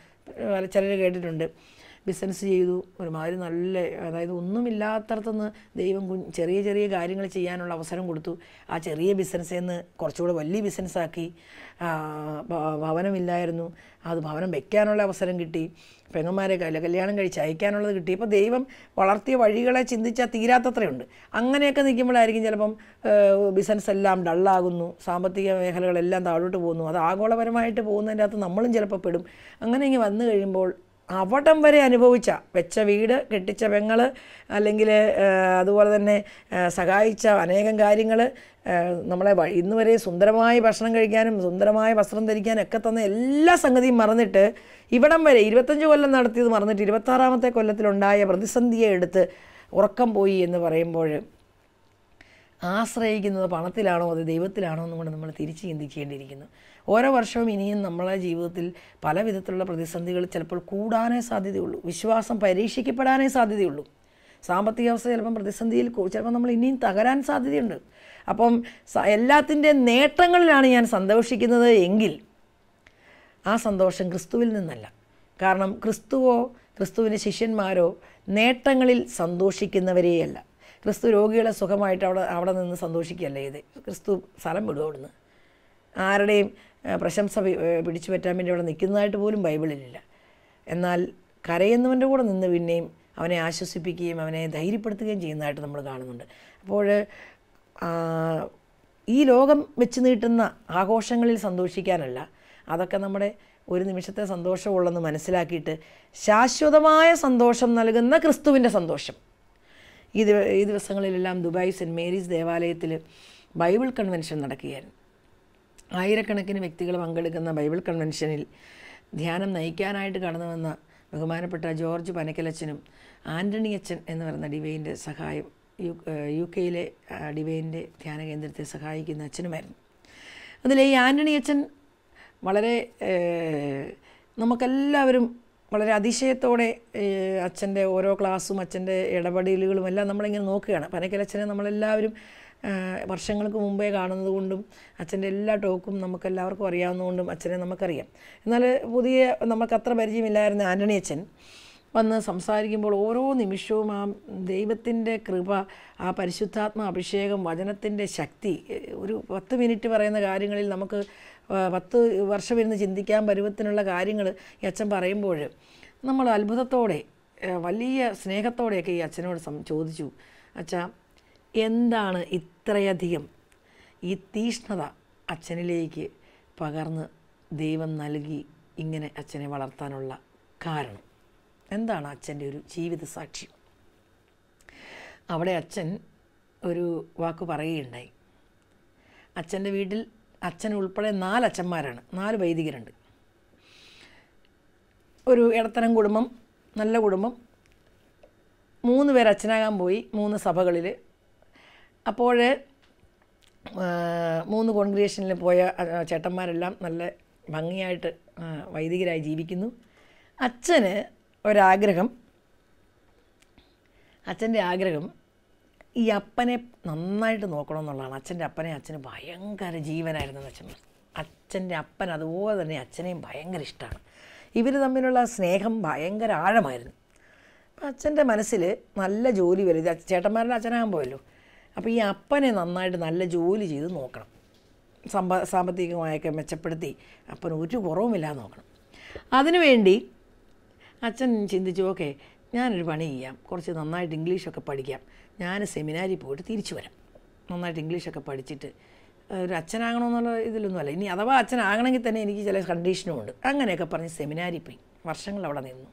ചിലർ കേട്ടിട്ടുണ്ട്. ബിസിനസ് ചെയ്തു ഒരുമാതിരി നല്ല അതായത് ഒന്നുമില്ലാത്തടത്തുനിന്ന് ദൈവം ചെറിയ ചെറിയ കാര്യങ്ങൾ ചെയ്യാനുള്ള അവസരം കൊടുത്തു. ആ ചെറിയ ബിസിനസ്സിൽ നിന്ന് കുറച്ചുകൂടെ വലിയ ബിസിനസ്സാക്കി. ഭവനമില്ലായിരുന്നു. അത് ഭവനം വെക്കാനുള്ള അവസരം കിട്ടി. പെങ്ങന്മാരെ കല കല്യാണം കഴിച്ച് അയക്കാനുള്ളത് കിട്ടി. അപ്പോൾ ദൈവം വളർത്തിയ വഴികളെ ചിന്തിച്ചാൽ തീരാത്തത്രയുണ്ട്. അങ്ങനെയൊക്കെ നിൽക്കുമ്പോഴായിരിക്കും ചിലപ്പം ബിസിനസ് എല്ലാം ഡള്ളാകുന്നു. സാമ്പത്തിക മേഖലകളെല്ലാം താഴോട്ട് പോകുന്നു. അത് ആഗോളപരമായിട്ട് പോകുന്നതിന്റെ അകത്ത് നമ്മളും ചിലപ്പോൾ പെടും. അങ്ങനെ ഇങ്ങനെ വന്നു കഴിയുമ്പോൾ അവിടം വരെ അനുഭവിച്ച വെച്ച വീട് കെട്ടിച്ച പെങ്ങൾ അല്ലെങ്കിൽ അതുപോലെ തന്നെ സഹായിച്ച അനേകം കാര്യങ്ങൾ നമ്മളെ ഇന്ന് വരെ സുന്ദരമായി ഭക്ഷണം കഴിക്കാനും സുന്ദരമായ വസ്ത്രം ധരിക്കാനും ഒക്കെ തന്ന എല്ലാ സംഗതിയും മറന്നിട്ട് ഇവിടം വരെ ഇരുപത്തഞ്ച് കൊല്ലം നടത്തിയത് മറന്നിട്ട് ഇരുപത്താറാമത്തെ കൊല്ലത്തിലുണ്ടായ പ്രതിസന്ധിയെ എടുത്ത് ഉറക്കം പോയി എന്ന് പറയുമ്പോൾ ആശ്രയിക്കുന്നത് പണത്തിലാണോ അത് ദൈവത്തിലാണോ എന്നും കൂടെ നമ്മൾ തിരിച്ച് ചിന്തിക്കേണ്ടിയിരിക്കുന്നു. ഓരോ വർഷവും ഇനിയും നമ്മളെ ജീവിതത്തിൽ പല വിധത്തിലുള്ള പ്രതിസന്ധികൾ ചിലപ്പോൾ കൂടാനേ സാധ്യതയുള്ളൂ. വിശ്വാസം പരീക്ഷിക്കപ്പെടാനേ സാധ്യതയുള്ളൂ. സാമ്പത്തിക അവസ്ഥ ചിലപ്പം പ്രതിസന്ധിയിൽ ചിലപ്പോൾ നമ്മൾ ഇനിയും തകരാൻ സാധ്യതയുണ്ട്. അപ്പം എല്ലാത്തിന്റെ നേട്ടങ്ങളിലാണ് ഞാൻ സന്തോഷിക്കുന്നത് എങ്കിൽ ആ സന്തോഷം ക്രിസ്തുവിൽ നിന്നല്ല. കാരണം ക്രിസ്തുവോ ക്രിസ്തുവിന്റെ ശിഷ്യന്മാരോ നേട്ടങ്ങളിൽ സന്തോഷിക്കുന്നവരെയല്ല. ക്രിസ്തു രോഗികളെ സുഖമായിട്ട് അവിടെ അവിടെ നിന്ന് സന്തോഷിക്കുകയല്ലേ ഇത്? ക്രിസ്തു സ്ഥലം വിടും അവിടുന്ന്. ആരുടെയും പ്രശംസ പിടിച്ചു പറ്റാൻ വേണ്ടി അവിടെ നിൽക്കുന്നതായിട്ട് പോലും ബൈബിളിലില്ല. എന്നാൽ കരയുന്നവന്റെ കൂടെ നിന്ന് പിന്നെയും അവനെ ആശ്വസിപ്പിക്കുകയും അവനെ ധൈര്യപ്പെടുത്തുകയും ചെയ്യുന്നതായിട്ട് നമ്മൾ കാണുന്നുണ്ട്. അപ്പോൾ ഈ ലോകം വെച്ച് നീട്ടുന്ന ആഘോഷങ്ങളിൽ സന്തോഷിക്കാനല്ല അതൊക്കെ നമ്മുടെ ഒരു നിമിഷത്തെ സന്തോഷമുള്ളെന്ന് മനസ്സിലാക്കിയിട്ട് ശാശ്വതമായ സന്തോഷം നൽകുന്ന ക്രിസ്തുവിന്റെ സന്തോഷം. ഈ ഈ ദിവസങ്ങളിലെല്ലാം ദുബായ് സെന്റ് മേരീസ് ദേവാലയത്തിൽ ബൈബിൾ കൺവെൻഷൻ നടക്കുകയായിരുന്നു. ആയിരക്കണക്കിന് വ്യക്തികൾ പങ്കെടുക്കുന്ന ബൈബിൾ കൺവെൻഷനിൽ ധ്യാനം നയിക്കാനായിട്ട് കടന്നു വന്ന ബഹുമാനപ്പെട്ട ജോർജ് പനക്കലച്ചനും ആന്റണി അച്ഛൻ എന്ന് പറയുന്ന ഡിവൈന്റെ സഹായം യു യു കെയിലെ ഡിവൈന്റെ ധ്യാന കേന്ദ്രത്തെ സഹായിക്കുന്ന അച്ഛനുമായിരുന്നു. അതിൽ ഈ ആന്റണി അച്ഛൻ വളരെ നമുക്കെല്ലാവരും വളരെ അതിശയത്തോടെ അച്ഛന്റെ ഓരോ ക്ലാസ്സും അച്ഛന്റെ ഇടപെടലുകളും എല്ലാം നമ്മളിങ്ങനെ നോക്കുകയാണ്. പനക്കലച്ഛനെ നമ്മളെല്ലാവരും വർഷങ്ങൾക്ക് മുമ്പേ കാണുന്നത് കൊണ്ടും അച്ഛന്റെ എല്ലാ ടോക്കും നമുക്കെല്ലാവർക്കും അറിയാവുന്നതുകൊണ്ടും അച്ഛനെ നമുക്കറിയാം. എന്നാൽ പുതിയ നമുക്കത്ര പരിചയമില്ലായിരുന്ന ആന്റണി അച്ഛൻ വന്ന് സംസാരിക്കുമ്പോൾ ഓരോ നിമിഷവും ആ ദൈവത്തിന്റെ കൃപ ആ പരിശുദ്ധാത്മ അഭിഷേകം വചനത്തിന്റെ ശക്തി ഒരു പത്ത് മിനിറ്റ് പറയുന്ന കാര്യങ്ങളിൽ നമുക്ക് പത്ത് വർഷം ഇരുന്ന് ചിന്തിക്കാൻ പരുവത്തിനുള്ള കാര്യങ്ങൾ ഈ അച്ഛൻ പറയുമ്പോൾ നമ്മൾ അത്ഭുതത്തോടെ വലിയ സ്നേഹത്തോടെയൊക്കെ ഈ അച്ഛനോട് സം ചോദിച്ചു. അച്ഛാ എന്താണ് ഇത്രയധികം ഈ തീഷ്ണത അച്ഛനിലേക്ക് പകർന്ന് ദൈവം നൽകി ഇങ്ങനെ അച്ഛനെ വളർത്താനുള്ള കാരണം? എന്താണ് അച്ഛന്റെ ഒരു ജീവിത സാക്ഷ്യം? അവിടെ അച്ഛൻ ഒരു വാക്ക് പറയുകയുണ്ടായി. അച്ഛന്റെ വീട്ടിൽ അച്ഛൻ ഉൾപ്പെടെ നാല് അച്ഛന്മാരാണ് നാല് വൈദികരുണ്ട്. ഒരു ഇടത്തരം കുടുംബം നല്ല കുടുംബം. മൂന്ന് പേർ അച്ഛനാകാൻ പോയി മൂന്ന് സഭകളിൽ അപ്പോൾ മൂന്ന് കോൺഗ്രേഷനിൽ പോയ ചേട്ടന്മാരെല്ലാം നല്ല ഭംഗിയായിട്ട് വൈദികരായി ജീവിക്കുന്നു. അച്ഛന് ഒരാഗ്രഹം. അച്ഛന്റെ ആഗ്രഹം ഈ അപ്പനെ നന്നായിട്ട് നോക്കണം എന്നുള്ളതാണ്. അച്ഛന്റെ അപ്പനെ അച്ഛന് ഭയങ്കര ജീവനായിരുന്നു അച്ഛൻ. അച്ഛന്റെ അപ്പൻ അതുപോലെ തന്നെ അച്ഛനെയും ഭയങ്കര ഇഷ്ടമാണ്. ഇവർ തമ്മിലുള്ള സ്നേഹം ഭയങ്കര ആഴമായിരുന്നു. അപ്പം അച്ഛന്റെ മനസ്സിൽ നല്ല ജോലി വലുത് ചേട്ടന്മാരുടെ അച്ഛനാകാൻ പോയല്ലോ. അപ്പോൾ ഈ അപ്പനെ നന്നായിട്ട് നല്ല ജോലി ചെയ്ത് നോക്കണം. സമ്പ സാമ്പത്തികമായൊക്കെ മെച്ചപ്പെടുത്തി അപ്പന് ഒരു കുറവുമില്ലാതെ നോക്കണം. അതിനുവേണ്ടി അച്ഛൻ ചിന്തിച്ചു ഓക്കെ ഞാനൊരു പണി ചെയ്യാം. കുറച്ച് നന്നായിട്ട് ഇംഗ്ലീഷൊക്കെ പഠിക്കാം. ഞാൻ സെമിനാരിൽ പോയിട്ട് തിരിച്ചു വരാം. നന്നായിട്ട് ഇംഗ്ലീഷൊക്കെ പഠിച്ചിട്ട് ഒരു അച്ഛനാകണമെന്നുള്ള ഇതിലൊന്നുമല്ല. ഇനി അഥവാ അച്ഛനാകണമെങ്കിൽ തന്നെ എനിക്ക് ചില കണ്ടീഷനും ഉണ്ട് അങ്ങനെയൊക്കെ പറഞ്ഞ് സെമിനാരിൽ പോയി. വർഷങ്ങൾ അവിടെ നിന്നു.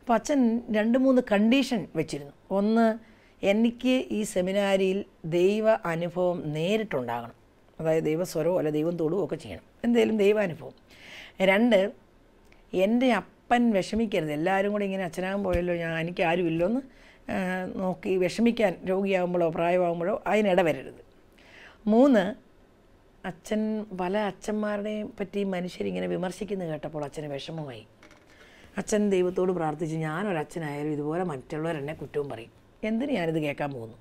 അപ്പോൾ അച്ഛൻ രണ്ട് മൂന്ന് കണ്ടീഷൻ വെച്ചിരുന്നു. ഒന്ന് എനിക്ക് ഈ സെമിനാരിയിൽ ദൈവ അനുഭവം നേരിട്ടുണ്ടാകണം. അതായത് ദൈവസ്വരമോ അല്ല ദൈവം തൊടുകയോ ചെയ്യണം. എന്തെങ്കിലും ദൈവാനുഭവം. രണ്ട് എന്റെ അപ്പൻ വിഷമിക്കരുത്. എല്ലാവരും കൂടി ഇങ്ങനെ അച്ഛനാകാൻ പോയല്ലോ ഞാൻ എനിക്ക് ആരുമില്ലോ എന്ന് നോക്കി വിഷമിക്കാൻ രോഗിയാകുമ്പോഴോ പ്രായമാകുമ്പോഴോ അതിനിട വരരുത് മൂന്ന് അച്ഛൻ പല അച്ഛന്മാരുടെയും പറ്റി മനുഷ്യരിങ്ങനെ വിമർശിക്കുന്നത് കേട്ടപ്പോൾ അച്ഛന് വിഷമമായി. അച്ഛൻ ദൈവത്തോട് പ്രാർത്ഥിച്ച് ഞാനൊരച്ഛനായാലും ഇതുപോലെ മറ്റുള്ളവരെന്നെ കുറ്റവും പറയും. എന്തിന് ഞാനിത് കേൾക്കാൻ പോകുന്നു?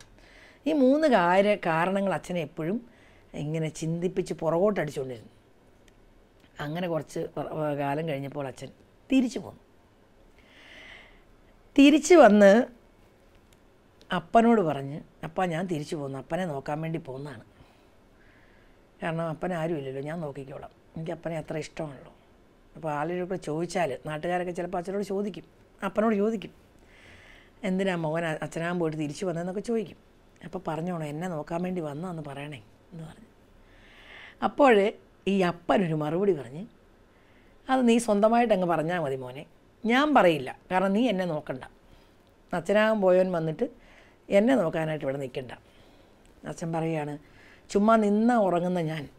ഈ മൂന്ന് കാര്യ കാരണങ്ങൾ അച്ഛനെ എപ്പോഴും ഇങ്ങനെ ചിന്തിപ്പിച്ച് പുറകോട്ടടിച്ചുകൊണ്ടിരുന്നു. അങ്ങനെ കുറച്ച് കാലം കഴിഞ്ഞപ്പോൾ അച്ഛൻ തിരിച്ചു പോന്നു. തിരിച്ചു വന്ന് അപ്പനോട് പറഞ്ഞ് അപ്പ ഞാൻ തിരിച്ചു പോകുന്നു അപ്പനെ നോക്കാൻ വേണ്ടി പോകുന്നതാണ് കാരണം അപ്പൻ ആരുമില്ലല്ലോ. ഞാൻ നോക്കിക്കോളാം. എനിക്ക് അപ്പനെ അത്ര ഇഷ്ടമാണല്ലോ. അപ്പോൾ ആളുകളൊക്കെ ചോദിച്ചാൽ നാട്ടുകാരൊക്കെ ചിലപ്പോൾ അച്ഛനോട് ചോദിക്കും. അപ്പനോട് ചോദിക്കും. എന്തിനാ മോൻ അച്ഛനാൻ പോയിട്ട് തിരിച്ചു വന്നതെന്നൊക്കെ ചോദിക്കും. അപ്പോൾ പറഞ്ഞോണോ എന്നെ നോക്കാൻ വേണ്ടി വന്നതെന്ന് പറയണേ എന്ന് പറഞ്ഞു. അപ്പോൾ ഈ അപ്പനൊരു മറുപടി പറഞ്ഞ് അത് നീ സ്വന്തമായിട്ട് അങ്ങ് പറഞ്ഞാൽ മതി മോനെ. ഞാൻ പറയില്ല. കാരണം നീ എന്നെ നോക്കണ്ട. അച്ഛനാകാൻ പോയവൻ വന്നിട്ട് എന്നെ നോക്കാനായിട്ട് ഇവിടെ നിൽക്കണ്ട. അച്ഛൻ പറയുകയാണ് ചുമ്മാ നിന്ന ഉറങ്ങുന്ന ഞാൻ.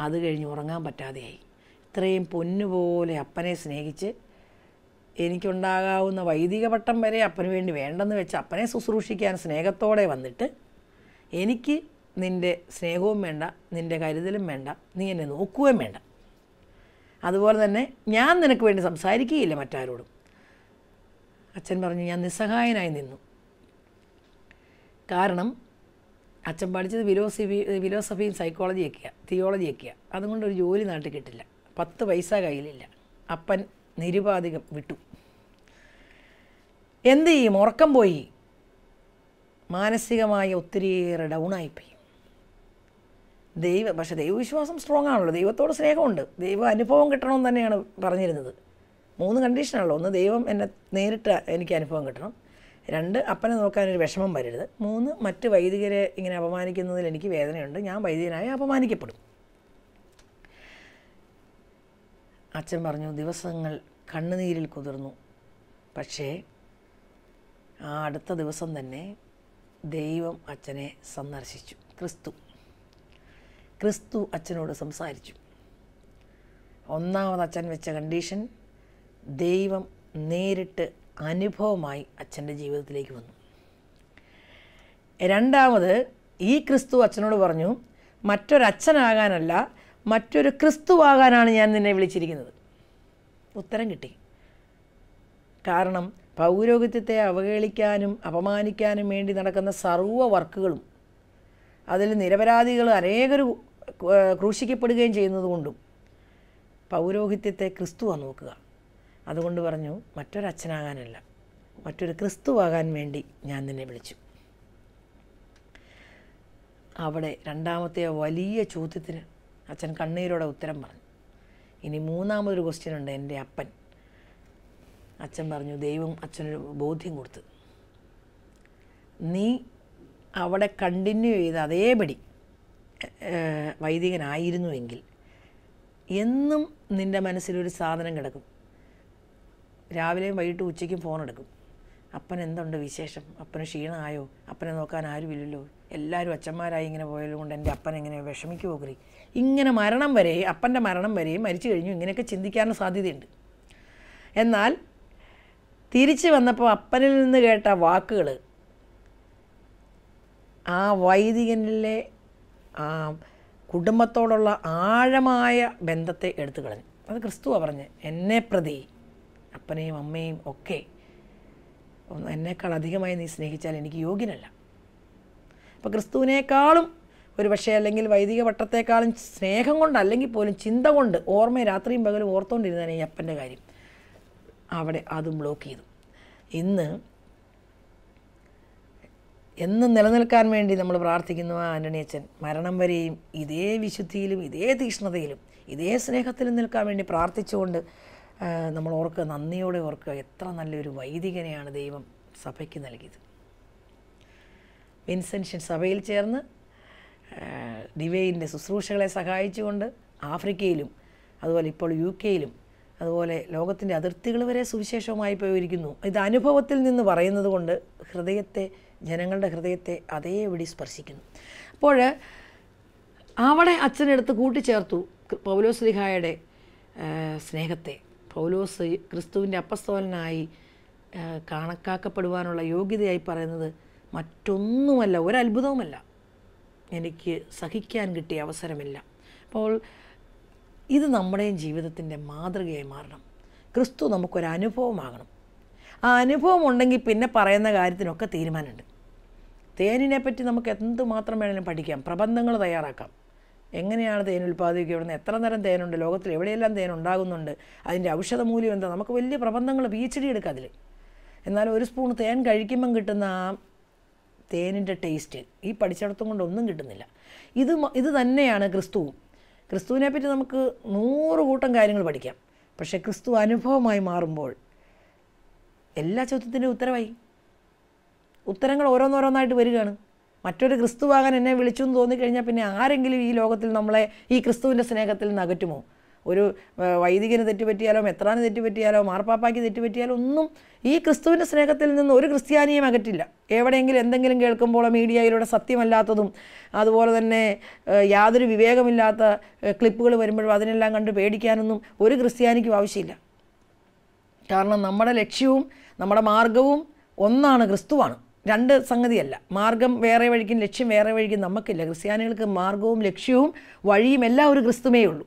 അത് കഴിഞ്ഞ് ഉറങ്ങാൻ പറ്റാതെയായി. ഇത്രയും പൊന്നുപോലെ അപ്പനെ സ്നേഹിച്ച് എനിക്കുണ്ടാകാവുന്ന വൈദിക പട്ടം വരെ അപ്പന് വേണ്ടി വേണ്ടെന്ന് വെച്ച് അപ്പനെ ശുശ്രൂഷിക്കാൻ സ്നേഹത്തോടെ വന്നിട്ട് എനിക്ക് നിന്റെ സ്നേഹവും വേണ്ട നിന്റെ കരുതലും വേണ്ട നീ എന്നെ നോക്കുകയും വേണ്ട. അതുപോലെ തന്നെ ഞാൻ നിനക്ക് വേണ്ടി സംസാരിക്കുകയില്ല മറ്റാരോടും. അച്ഛൻ പറഞ്ഞു ഞാൻ നിസ്സഹായനായി നിന്നു. കാരണം അച്ഛൻ പഠിച്ചത് ഫിലോസഫി ഫിലോസഫിയും സൈക്കോളജിയൊക്കെയാണ് തിയോളജിയൊക്കെയാണ് അതുകൊണ്ട് ഒരു ജോലി നാട്ടിൽ കിട്ടില്ല. പത്ത് പൈസ കയ്യിലില്ല. അപ്പൻ നിരുപാധികം വിട്ടു. എന്ത് ചെയ്യും? ഉറക്കം പോയി. മാനസികമായി ഒത്തിരിയേറെ ഡൗണായിപ്പോയി ദൈവ പക്ഷേ ദൈവവിശ്വാസം സ്ട്രോങ് ആണല്ലോ. ദൈവത്തോട് സ്നേഹമുണ്ട്. ദൈവ അനുഭവം കിട്ടണമെന്ന് തന്നെയാണ് പറഞ്ഞിരുന്നത്. മൂന്ന് കണ്ടീഷനാണല്ലോ ഒന്ന് ദൈവം എന്നെ നേരിട്ട് എനിക്ക് അനുഭവം കിട്ടണം. രണ്ട് അപ്പനെ നോക്കാനൊരു വിഷമം വരരുത്. മൂന്ന് മറ്റ് വൈദികരെ ഇങ്ങനെ അപമാനിക്കുന്നതിൽ എനിക്ക് വേദനയുണ്ട്. ഞാൻ വൈദികനായി അപമാനിക്കപ്പെടും. അച്ഛൻ പറഞ്ഞു ദിവസങ്ങൾ കണ്ണുനീരിൽ കുതിർന്നു. പക്ഷേ ആ അടുത്ത ദിവസം തന്നെ ദൈവം അച്ഛനെ സന്ദർശിച്ചു. ക്രിസ്തു. ക്രിസ്തു അച്ഛനോട് സംസാരിച്ചു. ഒന്നാമത് അച്ഛൻ വെച്ച കണ്ടീഷൻ ദൈവം നേരിട്ട് അനുഭവമായി അച്ഛന്റെ ജീവിതത്തിലേക്ക് വന്നു. രണ്ടാമത് ഈ ക്രിസ്തു അച്ഛനോട് പറഞ്ഞു മറ്റൊരച്ഛനാകാനല്ല മറ്റൊരു ക്രിസ്തുവാകാനാണ് ഞാൻ നിന്നെ വിളിച്ചിരിക്കുന്നത്. ഉത്തരം കിട്ടി. കാരണം പൗരോഹിത്യത്തെ അവഹേളിക്കാനും അപമാനിക്കാനും വേണ്ടി നടക്കുന്ന സർവ വർക്കുകളും അതിൽ നിരപരാധികൾ അനേകർ ക്രൂശിക്കപ്പെടുകയും ചെയ്യുന്നതുകൊണ്ടും പൗരോഹിത്യത്തെ ക്രിസ്തുവാണ് നോക്കുക. അതുകൊണ്ട് പറഞ്ഞു മറ്റൊരച്ഛനാകാനല്ല മറ്റൊരു ക്രിസ്തുവാകാൻ വേണ്ടി ഞാൻ നിന്നെ വിളിച്ചു. അവിടെ രണ്ടാമത്തെ വലിയ ചോദ്യത്തിന് അച്ഛൻ കണ്ണീരോടെ ഉത്തരം പറഞ്ഞു. ഇനി മൂന്നാമതൊരു ക്വസ്റ്റ്യൻ ഉണ്ട് എന്റെ അപ്പൻ. അച്ഛൻ പറഞ്ഞു ദൈവം അച്ഛനൊരു ബോധ്യം കൊടുത്തു നീ അവിടെ കണ്ടിന്യൂ ചെയ്ത് അതേപടി വൈദികനായിരുന്നുവെങ്കിൽ എന്നും നിന്റെ മനസ്സിലൊരു സാധനം കിടക്കും. രാവിലെയും വൈകിട്ടും ഉച്ചയ്ക്കും ഫോൺ എടുക്കും. അപ്പൻ എന്തുണ്ട് വിശേഷം? അപ്പന് ക്ഷീണമായോ? അപ്പനെ നോക്കാൻ ആരുമില്ലല്ലോ? എല്ലാവരും അച്ഛന്മാരായി ഇങ്ങനെ പോയത് കൊണ്ട് എന്റെ അപ്പൻ എങ്ങനെ വിഷമിക്കുമോ കറി ഇങ്ങനെ മരണം വരെ അപ്പന്റെ മരണം വരെയും മരിച്ചു കഴിഞ്ഞു. ഇങ്ങനെയൊക്കെ ചിന്തിക്കാനുള്ള സാധ്യതയുണ്ട്. എന്നാൽ തിരിച്ചു വന്നപ്പോൾ അപ്പനിൽ നിന്ന് കേട്ട വാക്കുകൾ ആ വൈദികനിലെ കുടുംബത്തോടുള്ള ആഴമായ ബന്ധത്തെ എടുത്തു കളഞ്ഞു. അത് ക്രിസ്തുവാ പറഞ്ഞ് എന്നെ പ്രതി അപ്പനെയും അമ്മയും ഒക്കെ എന്നേക്കാൾ അധികമായി നീ സ്നേഹിച്ചാൽ എനിക്ക് യോഗ്യനല്ല. അപ്പോൾ ക്രിസ്തുവിനേക്കാളും ഒരു പക്ഷേ അല്ലെങ്കിൽ വൈദിക പട്ടത്തെക്കാളും സ്നേഹം കൊണ്ട് അല്ലെങ്കിൽ പോലും ചിന്ത കൊണ്ട് ഓർമ്മ രാത്രിയും പകലും ഓർത്തുകൊണ്ടിരുന്നതാണ് ഈ അപ്പന്റെ കാര്യം. അവിടെ അതും ബ്ലോക്ക് ചെയ്തു. ഇന്ന് എന്നും നിലനിൽക്കാൻ വേണ്ടി നമ്മൾ പ്രാർത്ഥിക്കുന്നു ആ ആന്റണി അച്ഛൻ. മരണം വരെയും ഇതേ വിശുദ്ധിയിലും ഇതേ തീക്ഷ്ണതയിലും ഇതേ സ്നേഹത്തിലും നിൽക്കാൻ വേണ്ടി പ്രാർത്ഥിച്ചുകൊണ്ട് നമ്മൾ ഓർക്കുക നന്ദിയോടെ ഓർക്കുക എത്ര നല്ലൊരു വൈദികനെയാണ് ദൈവം സഭയ്ക്ക് നൽകിയത്. വിൻസെൻഷൻ സഭയിൽ ചേർന്ന് ഡിവൈന്റെ ശുശ്രൂഷകളെ സഹായിച്ചുകൊണ്ട് ആഫ്രിക്കയിലും അതുപോലെ ഇപ്പോൾ യു കെയിലും അതുപോലെ ലോകത്തിന്റെ അതിർത്തികൾ വരെ സുവിശേഷവുമായി പോയിരിക്കുന്നു. ഇത് അനുഭവത്തിൽ നിന്ന് പറയുന്നത് കൊണ്ട് ഹൃദയത്തെ ജനങ്ങളുടെ ഹൃദയത്തെ അതേപടി സ്പർശിക്കുന്നു. അപ്പോൾ അവിടെ അച്ഛനെടുത്ത് കൂട്ടിച്ചേർത്തു പൗലോസ് ലിഹായുടെ സ്നേഹത്തെ. പൗലോസ് ക്രിസ്തുവിന്റെ അപ്പസ്തോലനായി കണക്കാക്കപ്പെടുവാനുള്ള യോഗ്യതയായി പറയുന്നത് മറ്റൊന്നുമല്ല ഒരത്ഭുതവുമല്ല. എനിക്ക് സഹിക്കാൻ കിട്ടിയ അവസരമില്ല. അപ്പോൾ ഇത് നമ്മുടെയും ജീവിതത്തിന്റെ മാതൃകയായി മാറണം. ക്രിസ്തു നമുക്കൊരു അനുഭവമാകണം ആ അനുഭവം ഉണ്ടെങ്കിൽ പിന്നെ പറയുന്ന കാര്യത്തിനൊക്കെ തീരുമാനമുണ്ട്. തേനിനെ പറ്റി നമുക്ക് എന്ത് മാത്രം വേണമെങ്കിലും പഠിക്കാം പ്രബന്ധങ്ങൾ തയ്യാറാക്കാം. എങ്ങനെയാണ് തേൻ ഉൽപ്പാദിപ്പിക്കപ്പെടുന്നത് എത്ര തരം തേനുണ്ട്? ലോകത്തിൽ എവിടെയെല്ലാം തേൻ ഉണ്ടാകുന്നുണ്ട്? അതിന്റെ ഔഷധ മൂല്യം എന്താ? നമുക്ക് വലിയ പ്രബന്ധങ്ങൾ പി എച്ച് ഡി എടുക്കാം അതിൽ എന്നാൽ ഒരു സ്പൂൺ തേൻ കഴിക്കുമ്പം കിട്ടുന്ന ആ തേനിന്റെ ടേസ്റ്റ് ഈ പഠിച്ചിടത്തും കൊണ്ട് ഒന്നും കിട്ടുന്നില്ല. ഇത് ഇത് തന്നെയാണ് ക്രിസ്തുവും. ക്രിസ്തുവിനെ പറ്റി നമുക്ക് നൂറ് കൂട്ടം കാര്യങ്ങൾ പഠിക്കാം. പക്ഷേ ക്രിസ്തു അനുഭവമായി മാറുമ്പോൾ എല്ലാ ചോദ്യത്തിന്റെ ഉത്തരവായി. ഉത്തരങ്ങൾ ഓരോന്നോരോന്നായിട്ട് വരികയാണ്. മറ്റൊരു ക്രിസ്തുവാകാൻ എന്നെ വിളിച്ചു എന്ന് തോന്നിക്കഴിഞ്ഞാൽ പിന്നെ ആരെങ്കിലും ഈ ലോകത്തിൽ നമ്മളെ ഈ ക്രിസ്തുവിന്റെ സ്നേഹത്തിൽ നിന്ന് അകറ്റുമോ ഒരു വൈദികന് തെറ്റുപറ്റിയാലോ മെത്രാന് തെറ്റുപറ്റിയാലോ മാർപ്പാപ്പായ്ക്ക് തെറ്റുപറ്റിയാലോ ഒന്നും ഈ ക്രിസ്തുവിന്റെ സ്നേഹത്തിൽ നിന്ന് ഒരു ക്രിസ്ത്യാനിയും അകറ്റില്ല. എവിടെയെങ്കിലും എന്തെങ്കിലും കേൾക്കുമ്പോൾ മീഡിയയിലൂടെ സത്യമല്ലാത്തതും അതുപോലെ തന്നെ യാതൊരു വിവേകമില്ലാത്ത ക്ലിപ്പുകൾ വരുമ്പോഴും അതിനെല്ലാം കണ്ട് പേടിക്കാനൊന്നും ഒരു ക്രിസ്ത്യാനിക്കും ആവശ്യമില്ല. കാരണം നമ്മുടെ ലക്ഷ്യവും നമ്മുടെ മാർഗവും ഒന്നാണ് ക്രിസ്തുവാണ്. രണ്ട് സംഗതിയല്ല. മാർഗം വേറെ വഴിക്കും ലക്ഷ്യം വേറെ വഴിക്കും നമുക്കില്ല. ക്രിസ്ത്യാനികൾക്ക് മാർഗവും ലക്ഷ്യവും വഴിയും എല്ലാം ഒരു ക്രിസ്തുമേ ഉള്ളൂ.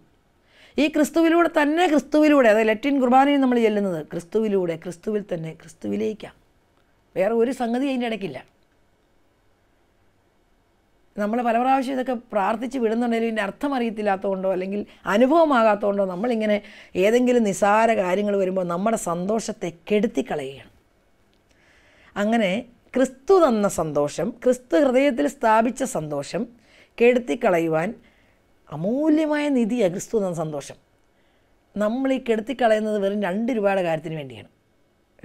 ഈ ക്രിസ്തുവിലൂടെ തന്നെ ക്രിസ്തുവിലൂടെ അതായത് ലറ്റിൻ കുർബാനയിൽ നമ്മൾ ചെല്ലുന്നത് ക്രിസ്തുവിലൂടെ ക്രിസ്തുവിൽ തന്നെ ക്രിസ്തുവിലേക്കാണ്. വേറെ ഒരു സംഗതി അതിന്റെ ഇടയ്ക്കില്ല. നമ്മൾ പല പ്രാവശ്യം ഇതൊക്കെ പ്രാർത്ഥിച്ച് വിടുന്നുണ്ടെങ്കിലും ഇതിന്റെ അർത്ഥം അറിയത്തില്ലാത്തതുകൊണ്ടോ അല്ലെങ്കിൽ അനുഭവമാകാത്തതുകൊണ്ടോ നമ്മളിങ്ങനെ ഏതെങ്കിലും നിസാര കാര്യങ്ങൾ വരുമ്പോൾ നമ്മുടെ സന്തോഷത്തെ കെടുത്തിക്കളയുകയാണ്. അങ്ങനെ ക്രിസ്തു തന്ന സന്തോഷം ക്രിസ്തു ഹൃദയത്തിൽ സ്ഥാപിച്ച സന്തോഷം കെടുത്തിക്കളയുവാൻ അമൂല്യമായ നിധിയാണ് ക്രിസ്തു തന്ന സന്തോഷം. നമ്മൾ ഈ കെടുത്തിക്കളയുന്നത് വെറും രണ്ട് രൂപയുടെ കാര്യത്തിന് വേണ്ടിയാണ്.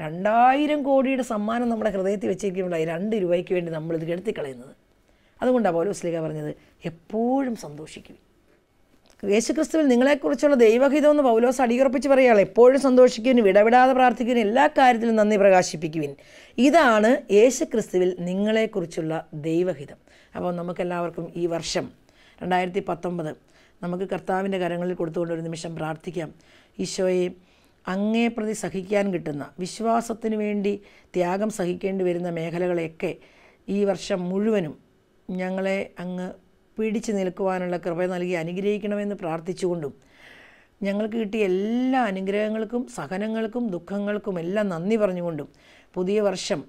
രണ്ടായിരം കോടിയുടെ സമ്മാനം നമ്മുടെ ഹൃദയത്തിൽ വെച്ചിരിക്കുമ്പോഴായി രണ്ട് രൂപയ്ക്ക് വേണ്ടി നമ്മളിത് കെടുത്തിക്കളയുന്നത്. അതുകൊണ്ടാണ് പൗലോസ് ലീഗ പറഞ്ഞത് എപ്പോഴും സന്തോഷിക്കും യേശുക്രിസ്തുവിൽ നിങ്ങളെക്കുറിച്ചുള്ള ദൈവഹിതം എന്ന് പൗലോസ് അടിയുറപ്പിച്ച് പറയുകയാണ് എപ്പോഴും സന്തോഷിക്കുവിൻ വിടവിടാതെ പ്രാർത്ഥിക്കുവിൻ എല്ലാ കാര്യത്തിലും നന്ദി പ്രകാശിപ്പിക്കുവിൻ. ഇതാണ് യേശുക്രിസ്തുവിൽ നിങ്ങളെക്കുറിച്ചുള്ള ദൈവഹിതം. അപ്പോൾ നമുക്കെല്ലാവർക്കും ഈ വർഷം രണ്ടായിരത്തി പത്തൊമ്പത് നമുക്ക് കർത്താവിന്റെ കരങ്ങളിൽ കൊടുത്തുകൊണ്ട് ഒരു നിമിഷം പ്രാർത്ഥിക്കാം. ഈശോയെ അങ്ങേ പ്രതി സഹിക്കാൻ കിട്ടുന്ന വിശ്വാസത്തിന് വേണ്ടി ത്യാഗം സഹിക്കേണ്ടി വരുന്ന മേഖലകളെയൊക്കെ ഈ വർഷം മുഴുവനും ഞങ്ങളെ അങ്ങ് പിടിച്ചു നിൽക്കുവാനുള്ള കൃപ നൽകി അനുഗ്രഹിക്കണമെന്ന് പ്രാർത്ഥിച്ചുകൊണ്ടും ഞങ്ങൾക്ക് കിട്ടിയ എല്ലാ അനുഗ്രഹങ്ങൾക്കും സഹനങ്ങൾക്കും ദുഃഖങ്ങൾക്കും എല്ലാം നന്ദി പറഞ്ഞുകൊണ്ടും പുതിയ വർഷം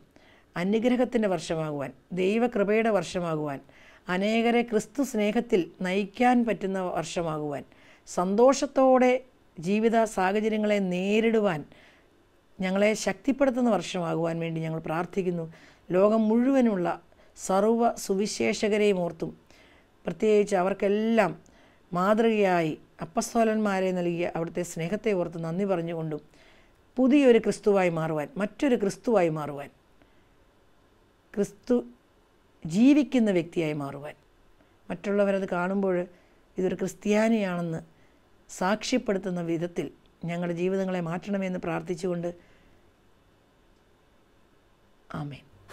അനുഗ്രഹത്തിന്റെ വർഷമാകുവാൻ ദൈവകൃപയുടെ വർഷമാകുവാൻ അനേകരെ ക്രിസ്തു സ്നേഹത്തിൽ നയിക്കാൻ പറ്റുന്ന വർഷമാകുവാൻ സന്തോഷത്തോടെ ജീവിത സാഹചര്യങ്ങളെ നേരിടുവാൻ ഞങ്ങളെ ശക്തിപ്പെടുത്തുന്ന വർഷമാകുവാൻ വേണ്ടി ഞങ്ങൾ പ്രാർത്ഥിക്കുന്നു. ലോകം മുഴുവനുള്ള സർവ സുവിശേഷകരെയും ഓർത്തും. പ്രത്യേകിച്ച് അവർക്കെല്ലാം മാതൃകയായി അപ്പസ്തോലന്മാരെ നൽകിയ അവിടുത്തെ സ്നേഹത്തെ ഓർത്ത് നന്ദി പറഞ്ഞുകൊണ്ടും പുതിയൊരു ക്രിസ്തുവായി മാറുവാൻ മറ്റൊരു ക്രിസ്തുവായി മാറുവാൻ ക്രിസ്തു ജീവിക്കുന്ന വ്യക്തിയായി മാറുവാൻ. മറ്റുള്ളവരത് കാണുമ്പോൾ ഇതൊരു ക്രിസ്ത്യാനിയാണെന്ന് സാക്ഷ്യപ്പെടുത്തുന്ന വിധത്തിൽ ഞങ്ങളുടെ ജീവിതങ്ങളെ മാറ്റണമെന്ന് പ്രാർത്ഥിച്ചുകൊണ്ട് ആമേൻ.